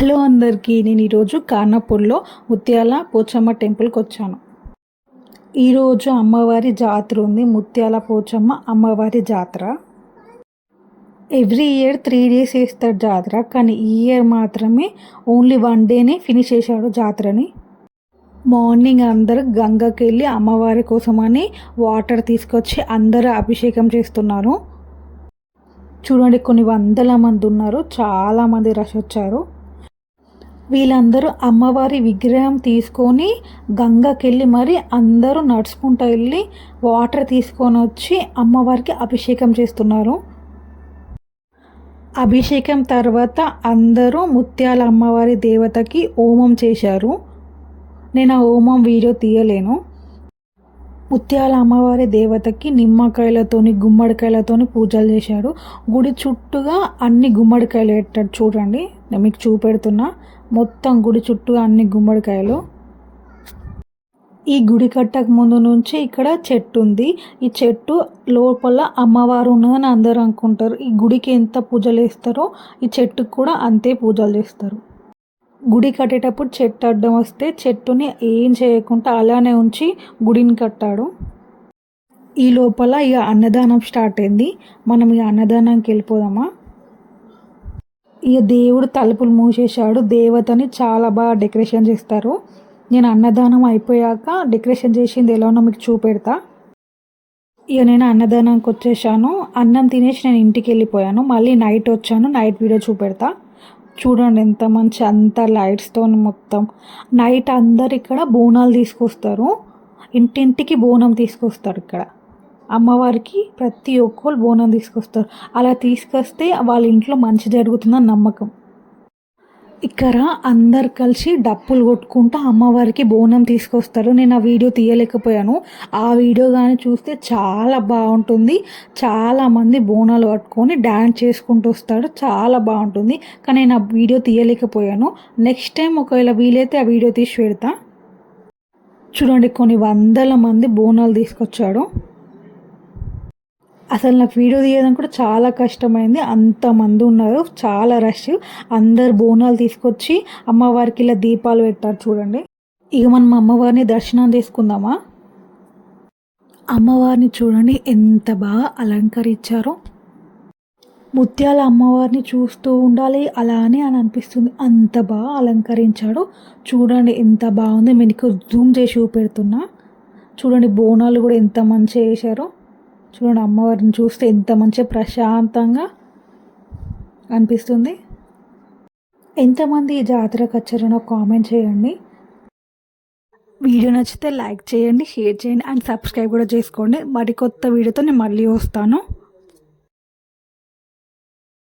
Hello అందరికీ నేను ఈరోజు కానాపూర్లో ముత్యాల పోచమ్మ టెంపుల్కి వచ్చాను. ఈరోజు అమ్మవారి జాతర ఉంది. ముత్యాల పోచమ్మ అమ్మవారి జాతర. ఎవ్రీ ఇయర్ త్రీ డేస్ వేస్తారు జాతర కానీ ఈ ఇయర్ మాత్రమే ఓన్లీ వన్ డేనే ఫినిష్ చేశాడు జాతరని. మార్నింగ్ అందరూ గంగకి వెళ్ళి అమ్మవారి కోసమని వాటర్ తీసుకొచ్చి అందరూ అభిషేకం చేస్తున్నారు. చూడండి కొన్ని వందల మంది ఉన్నారు. చాలామంది రష్ వచ్చారు. వీళ్ళందరూ అమ్మవారి విగ్రహం తీసుకొని గంగకెళ్ళి మరి అందరూ నడుచుకుంటూ వెళ్ళి వాటర్ తీసుకొని వచ్చి అమ్మవారికి అభిషేకం చేస్తున్నారు. అభిషేకం తర్వాత అందరూ ముత్యాల అమ్మవారి దేవతకి హోమం చేశారు. నేను ఆ హోమం వీడియో తీయలేను. ముత్యాల అమ్మవారి దేవతకి నిమ్మకాయలతోని గుమ్మడికాయలతోని పూజలు చేశారు. గుడి చుట్టూగా అన్ని గుమ్మడికాయలు పెట్టారు చూడండి. నేను మీకు చూపెడుతున్నా. మొత్తం గుడి చుట్టూ అన్ని గుమ్మడికాయలు. ఈ గుడి కట్టక ముందు నుంచి ఇక్కడ చెట్టు ఉంది. ఈ చెట్టు లోపల అమ్మవారు ఉన్నదని అందరూ అనుకుంటారు. ఈ గుడికి ఎంత పూజలు చేస్తారో ఈ చెట్టుకు కూడా అంతే పూజలు చేస్తారు. గుడి కట్టేటప్పుడు చెట్టు అడ్డం వస్తే చెట్టుని ఏం చేయకుండా అలానే ఉంచి గుడిని కట్టాడు. ఈ లోపల ఇక అన్నదానం స్టార్ట్ అయింది. మనం ఇక అన్నదానానికి వెళ్ళిపోదామా? ఇక దేవుడు తలుపులు మూసేశాడు. దేవతని చాలా బాగా డెకరేషన్ చేస్తారు. నేను అన్నదానం అయిపోయాక డెకరేషన్ చేసింది ఎలానో మీకు చూపెడతా. ఇక నేను అన్నదానానికి వచ్చేసాను. అన్నం తినేసి నేను ఇంటికి వెళ్ళిపోయాను. మళ్ళీ నైట్ వచ్చాను. నైట్ వీడియో చూపెడతా. చూడండి ఎంత మంచి అంత లైట్స్తో మొత్తం. నైట్ అందరు ఇక్కడ బోనాలు తీసుకొస్తారు. ఇంటింటికి బోనం తీసుకొస్తారు ఇక్కడ. అమ్మవారికి ప్రతి ఒక్కరు బోనం తీసుకొస్తారు. అలా తీసుకొస్తే వాళ్ళ ఇంట్లో మంచి జరుగుతుందని నమ్మకం. ఇక్కడ అందరు కలిసి డప్పులు కొట్టుకుంటూ అమ్మవారికి బోనం తీసుకొస్తారు. నేను ఆ వీడియో తీయలేకపోయాను. ఆ వీడియో కానీ చూస్తే చాలా బాగుంటుంది. చాలామంది బోనాలు పట్టుకొని డ్యాన్స్ చేసుకుంటూ వస్తాడు చాలా బాగుంటుంది. కానీ నేను ఆ వీడియో తీయలేకపోయాను. నెక్స్ట్ టైం ఒకవేళ వీలైతే ఆ వీడియో తీసి పెడతా. చూడండి కొన్ని వందల మంది బోనాలు తీసుకొచ్చాడు. అసలు నాకు వీడియో తీయడం కూడా చాలా కష్టమైంది. అంతమంది ఉన్నారు. చాలా రష్ అందరు బోనాలు తీసుకొచ్చి అమ్మవారికి ఇలా దీపాలు పెట్టారు చూడండి. ఇక మనం అమ్మవారిని దర్శనం తీసుకుందామా అమ్మవారిని చూడండి. ఎంత బాగా అలంకరించారో. ముత్యాల అమ్మవారిని చూస్తూ ఉండాలి. అలానే అని అనిపిస్తుంది. అంత బాగా అలంకరించాడు. చూడండి ఎంత బాగుంది. మీకు జూమ్ చేసి చూపెడుతున్నా. చూడండి బోనాలు కూడా ఎంత మంచిగా వేశారో చూడండి అమ్మవారిని చూస్తే ఎంత మంచి ప్రశాంతంగా అనిపిస్తుంది. ఎంతమంది ఈ జాతరకు వచ్చారనో కామెంట్ చేయండి. వీడియో నచ్చితే లైక్ చేయండి షేర్ చేయండి అండ్ సబ్స్క్రైబ్ కూడా చేసుకోండి. మరి కొత్త వీడియోతో నేను మళ్ళీ వస్తాను.